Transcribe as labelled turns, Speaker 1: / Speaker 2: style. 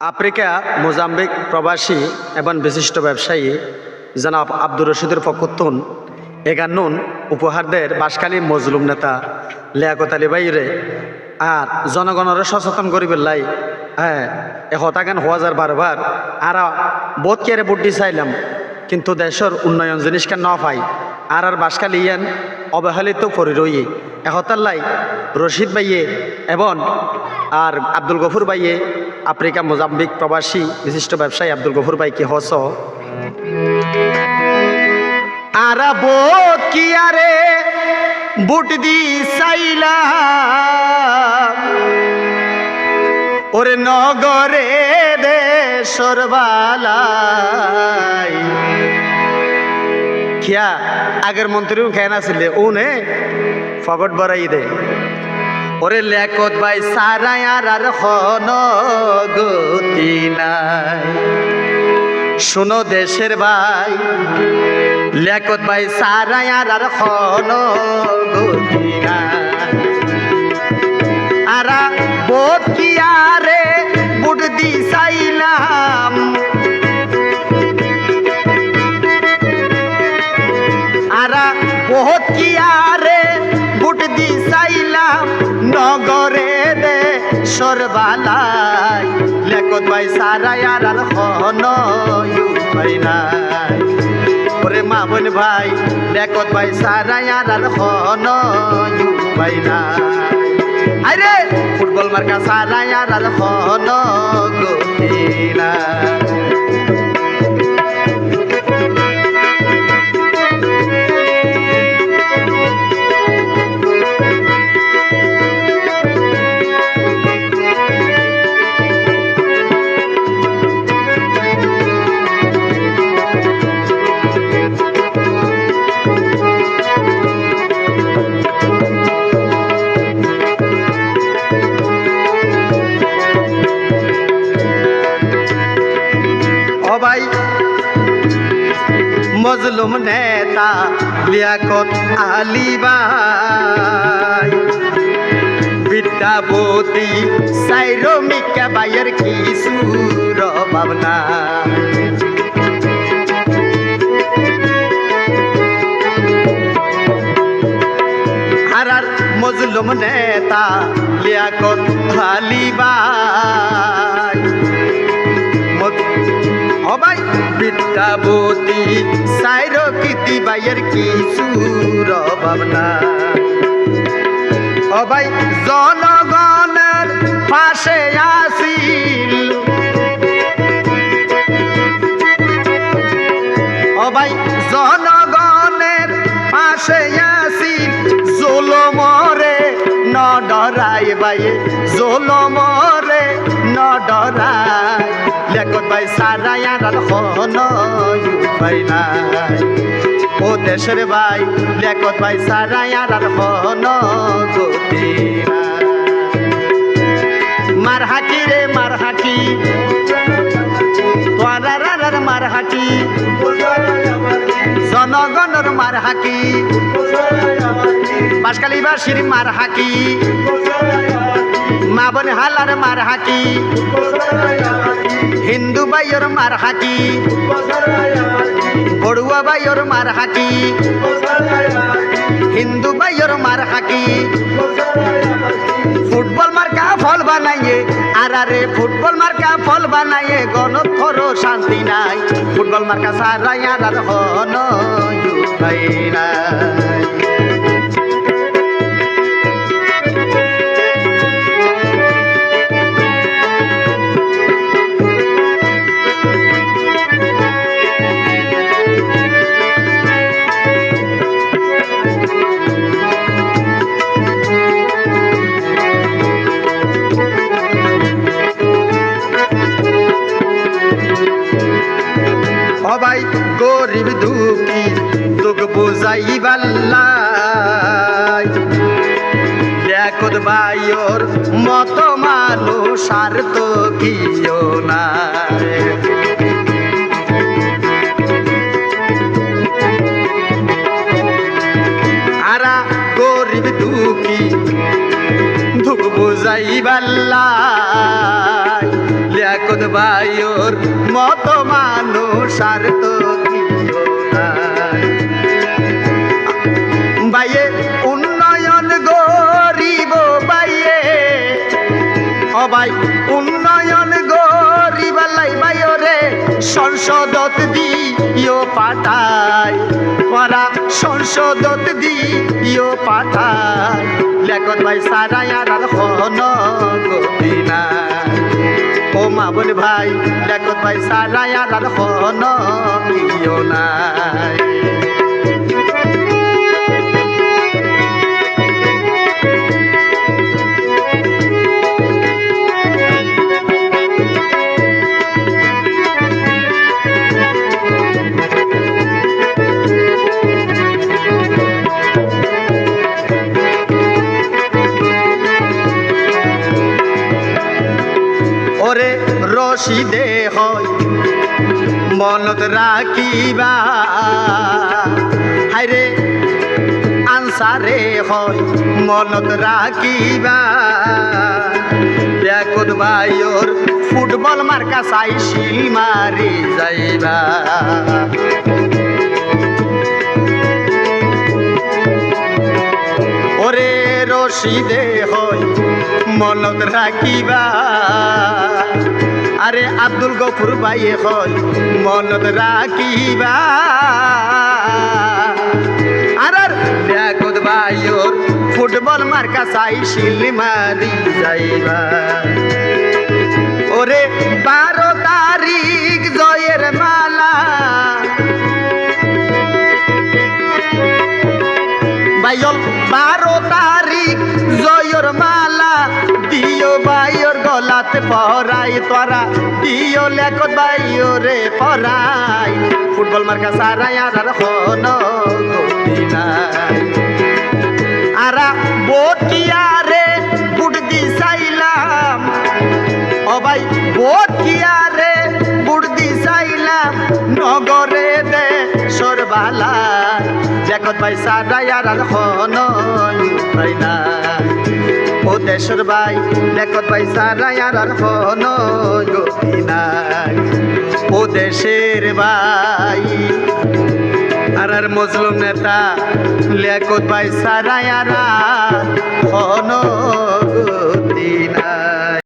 Speaker 1: Africa, Mozambique প্রবাসী এবং বিশিষ্ট ব্যবসায়ী জনাব আব্দুর রশিদের ফকতুন এগান্নুন উপহারদের বাসকালী মজলুম নেতা লিয়াকত আলী বাইরে, আর জনগণের সচেতন করিবার লাই হ্যাঁ এ হতাগান হওয়া যার বারবার আর বোধ কেড়ে বুদ্ধি চাইলাম, কিন্তু দেশের উন্নয়ন জিনিসকে ন পাই, আর আর বাসকালী ইয়ান অবহেলিত করি রই এহতার লাই রশিদ বাইয়ে এবং আর আব্দুল গফুর বাইয়ে আফ্রিকা মোজাম্বিক প্রবাসী বিশিষ্ট ব্যবসায়ী আব্দুল গফুর বাইকে হস? আর বোধ কি আরে? বুট দি সাইলা। ওরে নগরে দেশর বালাই খিয়া, আগের মন্ত্রীও খেয়ে নাছিলে ও নে ফগট বড়াই দে। ওরে লেকত বাই সারায়ার আর হন গতি নাই। শুনো দেশের ভাই লেকত ভাই সারায়ার আর হন গতি নাই। আরা বোধ কি আরে, বুট দি সাইলাম নগরে দে সরবালাই। লেকত ভাই সারায়ার আর হন ভাই নাই। ওরে মামুন ভাই লেকত ভাই সারায়ার আর হন ভাই নাই। আরে ফুটবল মার্কা সারায়ার আর হন গতি নাই। ভাই মজলুম নেতা লিয়াকত আলী ভাই। বিদ্যাপতি সাইরমিকা বাইয়ের কিছু ভাবনা আর আর মজলুম নেতা লিয়াকত আলী ভাই। হবাই বিদ্যাবতী, সাইর কীর্তি বাইয়ের কিছুর ভাবনা হবাই জনগণের পাশে আসিল। হবাই জনগণের পাশে আসিল। জোলমরে ন ডরাই বাইয়ে জোলমরে ন লেখত ভাই সারায়ার হন ভাই নাই। ও দেশের ভাই, লেখত ভাই সারায়ার হন গতি মার হাকি রে মার হাকি তোয়ারার মার হাকি জনগণের মার হাকি বাসকালী বাসির মার হাকি। মা বোন হালার মার হাকি। হিন্দু বাইয়ের মার হাকি। বড়ুয়া বাইয়ের মার হাকি। হিন্দু বাইয়ের মার হাকি। ফুটবল মার্কা ফল বানাইয়ে, আর আরে ফুটবল মার্কা ফল বানাইয়ে গণথর শান্তি নাই। ফুটবল মার্কা সারাই আর হন নাই। তোকে বুঝাই বাল্লাই দেখত বাইর মত মানুষ আর তো কিও না আরা গরিব দুঃখী দুঃখ বুঝাই বাল্লাই লিয়াকত বায়ুর মত মানুষ আর তো ভাই উন্নয়ন গরিবালাই বাইরে সংসদত দিও পাঠায় করা সংসদত দিও পাঠায় লেখত ভাই সারাই আর হন গবিনা ও মা বল ভাই, লেখত ভাই সারাই আর হন কিও নাই। রশিদে হয়, মনত রাখিবা। হাইরে আনসারে হয়, মনত রাখিবা। ব্যাকুদ ভাইয়র ফুটবল মার্কা সাইসিল মারি যাইবা। ওরে রশিদে হয়, মনত রাখিবা। আরে আব্দুল গফুর ভাই হয় মনত রাখিবা। আর আর ব্যাকুদ ভাইয়র ফুটবল মার্কা সাইসিল মারি যাইবা। ওরে বারো তারিখ জয়ের মালা জয়র মালা, দিও বাইর গলাতে পরাই তোরা, দিও লেখত বাইও রে পরাই। ফুটবল মার্কা সারাই আর আর হন গবিনাই আরা বটিয়ারে বুট দি চাইলাম ও ভাই বটিয়ারে বুট দি চাইলাম, নগরে না। ও দেশের ভাই দেখত ভাই সারাই আর আর হন গতিনাই ও দেশের ভাই, আর আর মজলুম নেতা লেখত ভাই সারাই আর আর হন